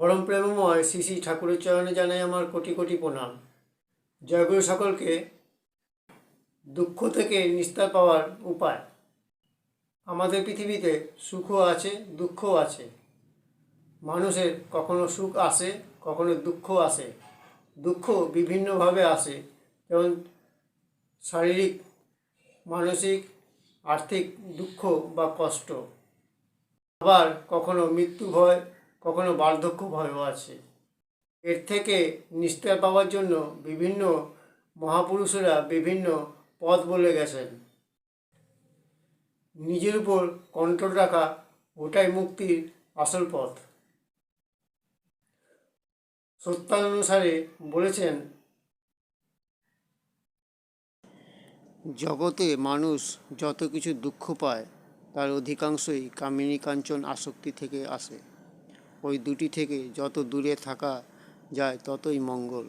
পরম প্রেমময় শ্রী শ্রী ঠাকুরের চরণে জানাই আমার কোটি কোটি প্রণাম। জয়গুরু সকলকে দুঃখ থেকে নিস্তার পাওয়ার উপায়। আমাদের পৃথিবীতে সুখও আছে, দুঃখও আছে। মানুষের কখনো সুখ আসে, কখনো দুঃখ আসে। দুঃখ বিভিন্নভাবে আসে, যেমন শারীরিক, মানসিক, আর্থিক দুঃখ বা কষ্ট। আবার কখনো মৃত্যু ভয় কখনো বার্ধক্য ভয়ও আছে। এর থেকে নিস্তার পাওয়ার জন্য বিভিন্ন মহাপুরুষেরা বিভিন্ন পথ বলে গেছেন। নিজের উপর কন্ট্রোল রাখা ওটাই মুক্তির আসল পথ। সত্যানুসারে বলেছেন, জগতে মানুষ যত কিছু দুঃখ পায়, তার অধিকাংশই কামিনী কাঞ্চন আসক্তি থেকে আসে। ওই দুটি থেকে যত দূরে থাকা যায় ততই মঙ্গল।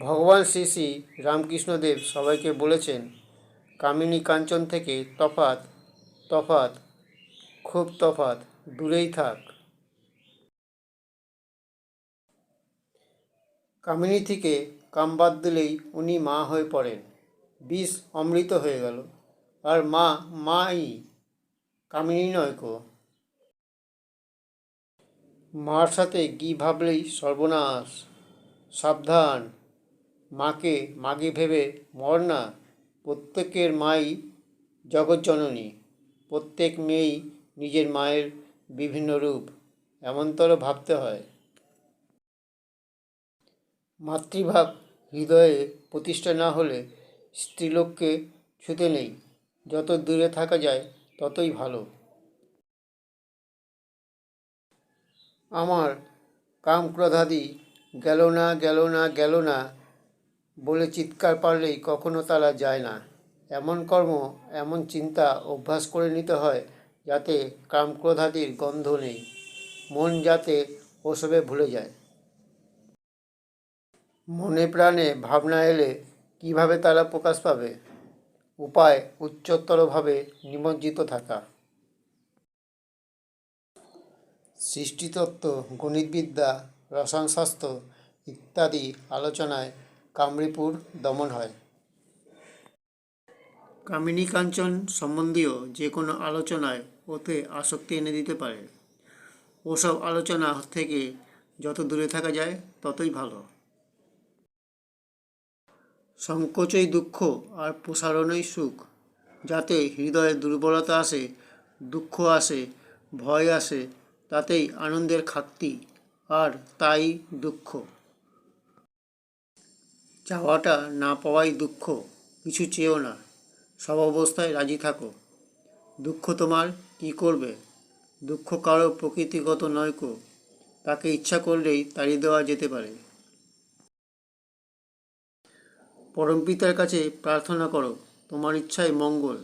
ভগবান শ্রী শ্রী রামকৃষ্ণদেব সবাইকে বলেছেন, কামিনী কাঞ্চন থেকে তফাত তফাত খুব তফাত দূরেই থাক। কামিনী থেকে কাম বাদ দিলেই উনি মা হয়ে পড়েন। বিষ অমৃত হয়ে গেল। আর মা, মাই কামিনী নয় কো। মার সাথে গি ভাবলেই সর্বনাশ? সাবধান। মাকে মাগে ভেবে মর না। প্রত্যেকের মাই জগৎজননী প্রত্যেক মেয়েই নিজের মায়ের বিভিন্ন রূপ। এমনতর ভাবতে হয়। মাতৃভাব হৃদয়ে প্রতিষ্ঠা না হলে স্ত্রীলোককে ছুতে নেই। যত দূরে থাকা যায়, ততই ভালো। আমার কাম ক্রোধাদি গেল না গেল না গেল না বলে চিৎকার পারলেই কখনো তারা যায় না। এমন কর্ম, এমন চিন্তা অভ্যাস করে নিতে হয় যাতে কাম ক্রোধাদির গন্ধ নেই। মন যাতে ওসবে ভুলে যায়। মনে প্রাণে ভাবনা এলে কীভাবে তারা প্রকাশ পাবে? উপায় উচ্চতরভাবে নিমজ্জিত থাকা। সৃষ্টিতত্ত্ব, গণিতবিদ্যা, রসায়নশাস্ত্র ইত্যাদি আলোচনায় কামরিপুর দমন হয়। কামিনী কাঞ্চন সম্বন্ধীয় যে কোনো আলোচনায় ওতে আসক্তি এনে দিতে পারে। ওসব আলোচনা থেকে যত দূরে থাকা যায়, ততই ভালো। সংকোচই দুঃখ আর প্রসারণই সুখ। যাতে হৃদয়ে দুর্বলতা আসে, দুঃখ আসে, ভয় আসে তাতেই আনন্দের খাক্তি আর তাই দুঃখ। চাওয়াটা না পাওয়াই দুঃখ, কিছু চেয়েও না, সব অবস্থায় রাজি থাকো। দুঃখ তোমার কি করবে? দুঃখ কারও প্রকৃতিগত নয় কো, তাকে ইচ্ছা করলেই তাড়িয়ে দেওয়া যেতে পারে। পরমপিতার কাছে প্রার্থনা করো, তোমার ইচ্ছাই মঙ্গল।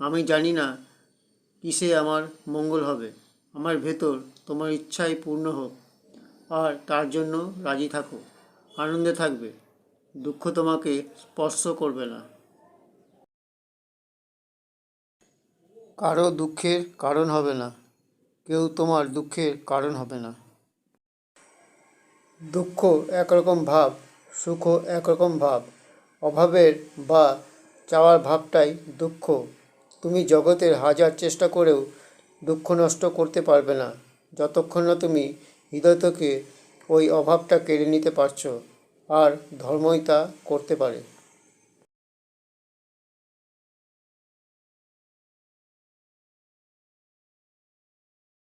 আমি জানি না কিসে আমার মঙ্গল হবে। আমার ভেতর তোমার ইচ্ছাই পূর্ণ হোক, আর তার জন্য রাজি থাকো, আনন্দে থাকবে। দুঃখ তোমাকে স্পর্শ করবে না। কারও দুঃখের কারণ হবে না, কেউ তোমার দুঃখের কারণ হবে না। দুঃখ একরকম ভাব সুখও একরকম ভাব, অভাবের বা চাওয়ার ভাবটাই দুঃখ। তুমি জগতের হাজার চেষ্টা করেও দুঃখ নষ্ট করতে পারবে না। যতক্ষণ না তুমি হৃদয় থেকে ওই অভাবটা কেড়ে নিতে পারছ, আর ধর্মই তা করতে পারে।